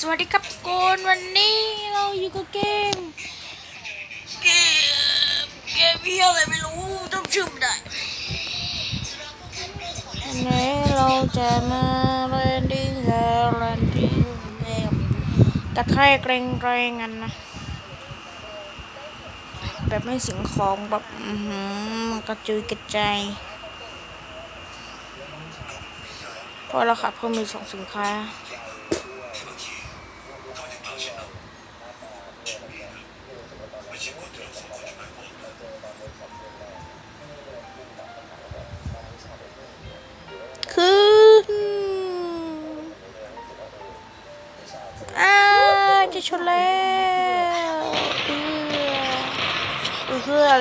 สวัสดีครับโกนวันนี้เราอยู่กับเกม เกมเกมเฮียอะไรไม่รู้ต้องชื่อไม่ได้วันนี้เราจะมาเล่นดิ้งเล่นดิเกมกระแทกแรงๆกันนะแบบไม่สิ่งของแบบกระจุยกระจายพอเราขับเพิ่มมีสองสินค้า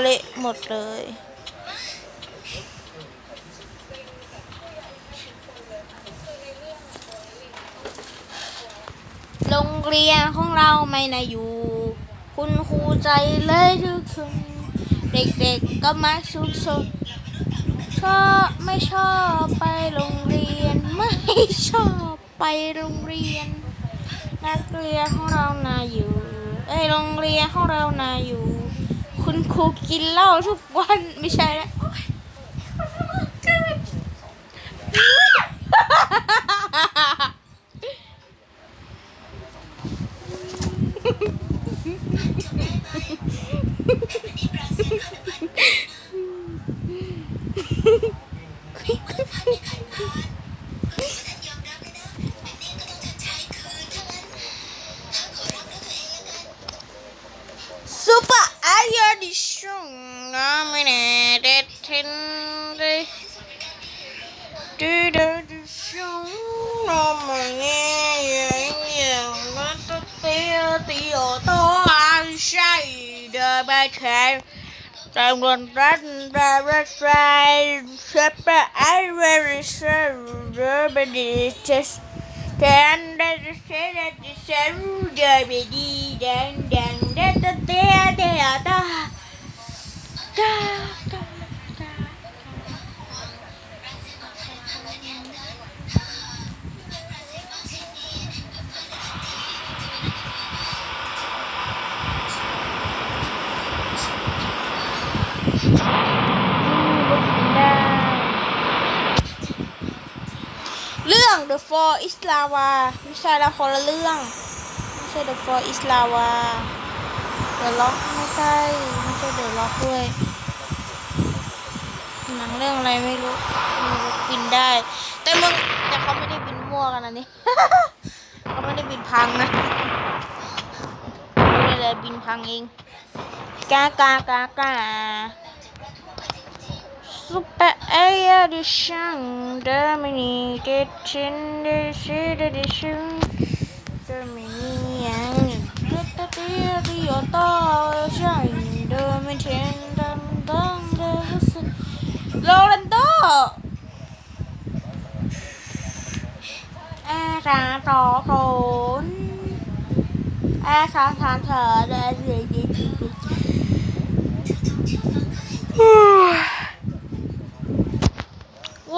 เละหมดเลย โรงเรียนของเราไม่น่าอยู่ คุณครูใจเลยทุกคนเด็กๆก็มาสุกสนชอบไม่ชอบไปโรงเรียน ไม่ชอบไปโรงเรียน นักเรียนของเรานาอยู่ เอ้ยโรงเรียนของเรานาอยู่ คุณครูกินเหล้าทุกวันไม่ใช่แล้ว Henry. Do do do show no man. Tiêu tiêu tố ăn say đời ba the Tạm quần rách The rách sai Sắp The ai về rì sơ rơ bà đi The Thế anh The rì sơ The rì sơ The đời bà The Đàn đàn The tớ tớ The tớ tớ The For is Lava ไม่ใช่ละคนละเรื่อง ไม่ใช่ The For is Lava The Lock ไม่ใช่ ไม่ใช่ The Lock ด้วยหนังเรื่องอะไรไม่รู้ม่นบินได้ แต่มึงแต่เขาไม่ได้บินมั่วกันนะนี่เขาไม่ได้บินพังนะไม่ได้บินพังเองกากากากาซุปเปอ edition dominated in this edition Dominion the theory of the shine Dominion dum dum dum Lorando อาสาต่อโขนอาสาสามเถอเดินเสียง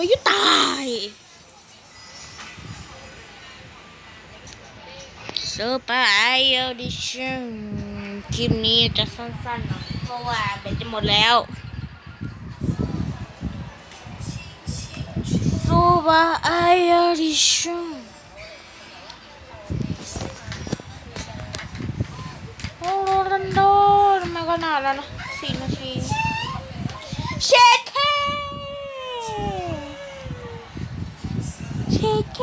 ไปยุตายซูเปอร์ไอโอดิชั่นคลิปนี้จะสั้นๆหน่อยเพราะว่าแบตจะหมดแล้ว Super Edition โอ้โรนันโดทำไมก็นานแล้วนะสี่นาทีเช็ด เคเชเค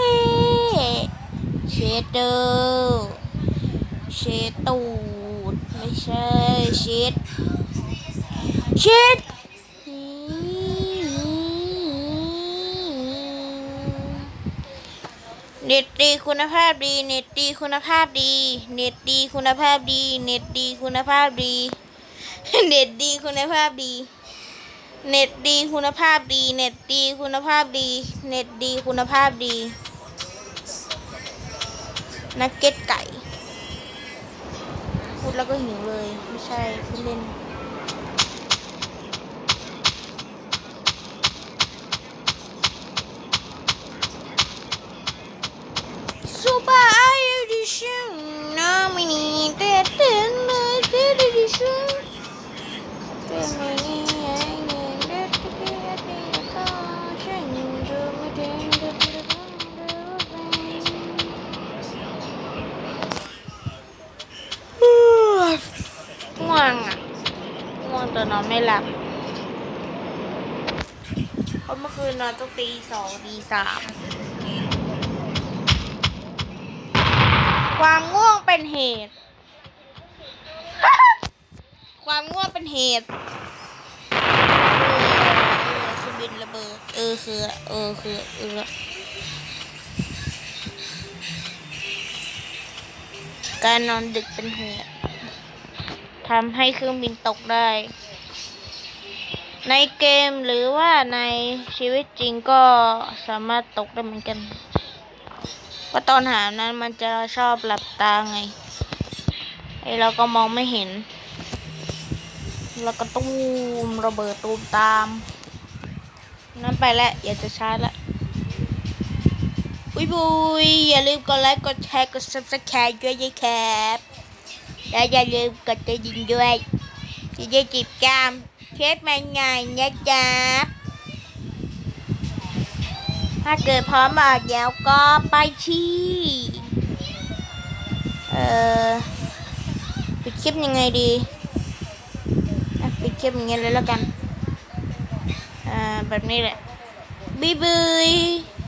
เชดเดอร์เชดตูดไม่ใช่เชดเชดเน็ตดีคุณภาพดี เน็ตดีคุณภาพดี เน็ตดีคุณภาพดี เน็ตดีคุณภาพดี เน็ตดีคุณภาพดี เน็ตดีคุณภาพดี เน็ตดีคุณภาพดี เน็ตดีคุณภาพดี นักเก็ตไก่ พูดแล้วก็หิวเลย ไม่ใช่พูดเล่น ง่งแต่นอนไม่หลับเพราะเมื่อคืนนอนตั้งตีสองตีสามความง่วงเป็นเหตุ ความง่วงเป็นเหตุเออคือบินระเบิด เออคือเออคือเออการนอนดึกเป็นเหตุ ทำให้เครื่องบินตกได้ ในเกมหรือว่าในชีวิตจริงก็สามารถตกได้เหมือนกันเพราตอนหานั้นมันจะชอบหลับตาไงไอเราก็มองไม่เห็น แล้วก็ตูมระเบิดตูมตาม นั่นไปแล้วอย่าจะช้าละบุยบุยอย่าลืมกดไลค์กดแชร์กด subscribe ด้วยยายแคบ และอย่าลืมกดกระดิ่งด้วยจะได้จิบจามเคสใหม่ๆนะจ๊ะถ้าเกิดพร้อมออกแล้วก็ไปที่เอ่อปิดคลิปยังไงดีปิดคลิปอย่างเงี้ยเลยแล้วกันอ่าแบบนี้แหละบ๊ายบาย